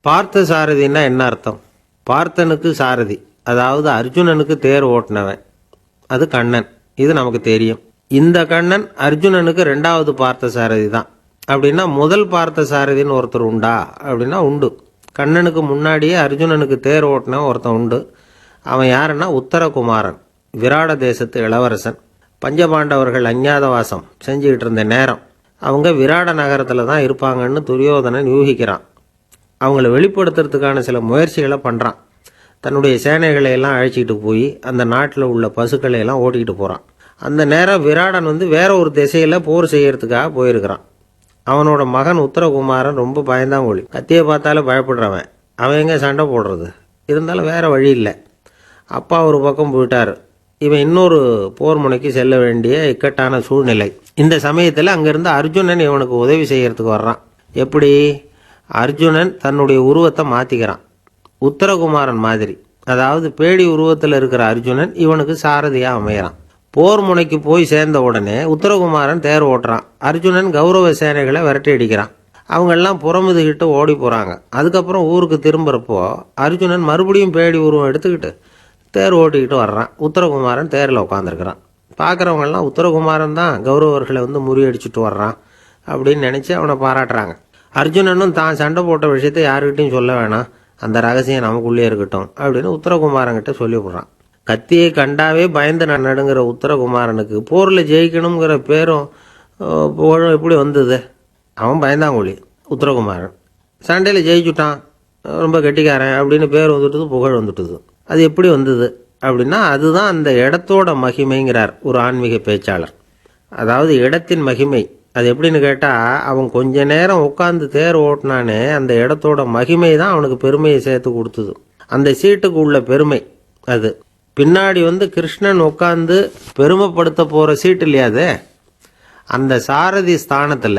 பார்த்த சாரதின்னா என்ன அர்த்தம்? பார்த்தனுக்கு சாரதி அதாவது அர்ஜுனனுக்கு தேர் ஓட்டினவன். அது கண்ணன். இது நமக்கு தெரியும். இந்த கண்ணன் அர்ஜுனனுக்கு ரெண்டாவது பார்த்த சாரதி தான். அப்படின்னா முதல் பார்த்த சாரதின்னு ஒருத்தர் உண்டா? அப்படின்னா உண்டு. கண்ணனுக்கு முன்னாடியே அர்ஜுனனுக்கு தேர் ஓட்டின ஒருத்தன் உண்டு. அவன் யாருன்னா உத்தரகுமாரன் விராட தேசத்து இளவரசன் பஞ்சபாண்டவர்கள் அஞ்ஞாதவாசம் செஞ்சுக்கிட்டு இருந்த நேரம். அவங்க விராட நகரத்தில் தான் இருப்பாங்கன்னு துரியோதனன் யூகிக்கிறான். அவங்கள வெளிப்படுத்துறதுக்கான சில முயற்சிகளை பண்ணுறான் தன்னுடைய சேனைகளை எல்லாம் அழைச்சிக்கிட்டு போய் அந்த நாட்டில் உள்ள பசுக்களை எல்லாம் ஓட்டிக்கிட்டு போகிறான் அந்த நேரம் விராடன் வந்து வேற ஒரு திசையில் போர் செய்யறதுக்காக போயிருக்கிறான். அவனோட மகன் உத்தரகுமாரன் ரொம்ப பயந்தாங்கொழி. கத்தியை பார்த்தாலும் பயப்படுறவன். அவன் எங்கே சண்டை போடுறது? இருந்தாலும் வேறு வழி இல்லை. அப்பா ஒரு பக்கம் போயிட்டார். இவன் இன்னொரு போர் முனைக்கு செல்ல வேண்டிய இக்கட்டான சூழ்நிலை. இந்த சமயத்தில் அங்கேருந்து அர்ஜுனன் இவனுக்கு உதவி செய்கிறதுக்கு வர்றான். எப்படி? அர்ஜுனன் தன்னுடைய உருவத்தை மாற்றிக்கிறான் உத்தரகுமாரன் மாதிரி. அதாவது பேடி உருவத்தில் இருக்கிற அர்ஜுனன் இவனுக்கு சாரதியாக அமைகிறான் போர் முனைக்கு போய் சேர்ந்த உடனே உத்தரகுமாரன் தேர் ஓட்டுறான். அர்ஜுனன் கௌரவ சேனைகளை விரட்டி அடிக்கிறான். அவங்கெல்லாம் புறமுதுகிட்டு ஓடி போகிறாங்க அதுக்கப்புறம் ஊருக்கு திரும்புகிறப்போ அர்ஜுனன் மறுபடியும் பேடி உருவம் எடுத்துக்கிட்டு தேர் ஓட்டிக்கிட்டு வர்றான். உத்தரகுமாரன் தேரில் உட்காந்துருக்கிறான் பார்க்குறவங்கெல்லாம் உத்தரகுமாரன் தான் கௌரவர்களை வந்து முறியடிச்சிட்டு வர்றான் அப்படின்னு நினச்சி அவனை பாராட்டுறாங்க. அர்ஜுனனும் தான் சண்டை போட்ட விஷயத்தை யாருக்கிட்டையும் சொல்ல வேணாம். அந்த ரகசியம் நமக்குள்ளே இருக்கட்டும் அப்படின்னு உத்தரகுமாரன்கிட்ட சொல்லிவிடுறான். கத்தியை கண்டாவே பயந்து நான் நடுங்கிற உத்தரகுமாரனுக்கு போரில் ஜெயிக்கணுங்கிற பேரும் புகழும் எப்படி வந்தது? அவன் பயந்தாங்குழி உத்தரகுமாரன். சண்டையில் ஜெயிச்சுட்டான். ரொம்ப கெட்டிக்காரன் அப்படின்னு பேர் வந்துட்டுது புகழ் வந்துட்டுது. அது எப்படி வந்தது? அப்படின்னா அதுதான் அந்த இடத்தோட மகிமைங்கிறார் ஒரு ஆன்மீக பேச்சாளர். அதாவது இடத்தின் மகிமை அது எப்படின்னு கேட்டால் அவன் கொஞ்ச நேரம் உட்காந்து தேர் ஓட்டினானே அந்த இடத்தோட மகிமை தான் அவனுக்கு பெருமையை சேர்த்து கொடுத்தது. அந்த சீட்டுக்கு உள்ள பெருமை அது. பின்னாடி வந்து கிருஷ்ணன் உட்காந்து பெருமைப்படுத்த போகிற சீட்டு இல்லையாது அந்த சாரதி ஸ்தானத்தில்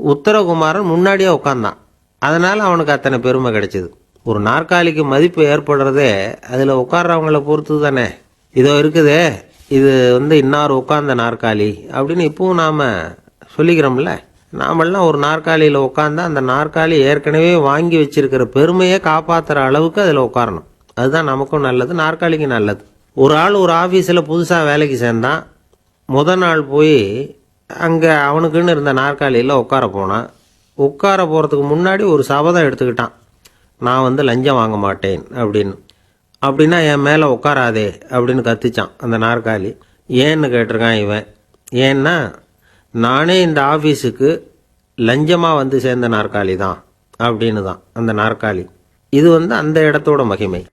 உத்தரகுமாரன் முன்னாடியே உட்காந்தான் அதனால் அவனுக்கு அத்தனை பெருமை கிடைச்சிது. ஒரு நாற்காலிக்கு மதிப்பு ஏற்படுறதே அதில் உட்கார்றவங்கள பொறுத்து தானே. இதோ இருக்குதே இது வந்து இன்னார் உட்கார்ந்த நாற்காலி அப்படின்னு இப்பவும் நாம் சொல்லிக்கிறோம்ல? நாமெல்லாம் ஒரு நாற்காலியில் உட்காந்தா அந்த நாற்காலி ஏற்கனவே வாங்கி வச்சிருக்கிற பெருமையை காப்பாற்றுற அளவுக்கு அதில் உட்காரணும் அதுதான் நமக்கும் நல்லது நாற்காலிக்கு நல்லது. ஒரு ஆள் ஒரு ஆஃபீஸில் புதுசாக வேலைக்கு சேர்ந்தான் முத நாள் போய் அங்கே அவனுக்குன்னு இருந்த நாற்காலியில் உட்கார போனான் உட்கார போகிறதுக்கு முன்னாடி ஒரு சபதம் எடுத்துக்கிட்டான். நான் வந்து லஞ்சம் வாங்க மாட்டேன் அப்படின்னு. அப்படின்னா என் மேலே உட்காராதே அப்படின்னு கத்திச்சான் அந்த நாற்காலி. ஏன்னு கேட்டிருக்கான் இவன். ஏன்னா நானே இந்த ஆஃபீஸுக்கு லஞ்சமாக வந்து சேர்ந்த நாற்காலி தான் அப்படின்னு தான் அந்த நாற்காலி. இது வந்து அந்த இடத்தோட மகிமை.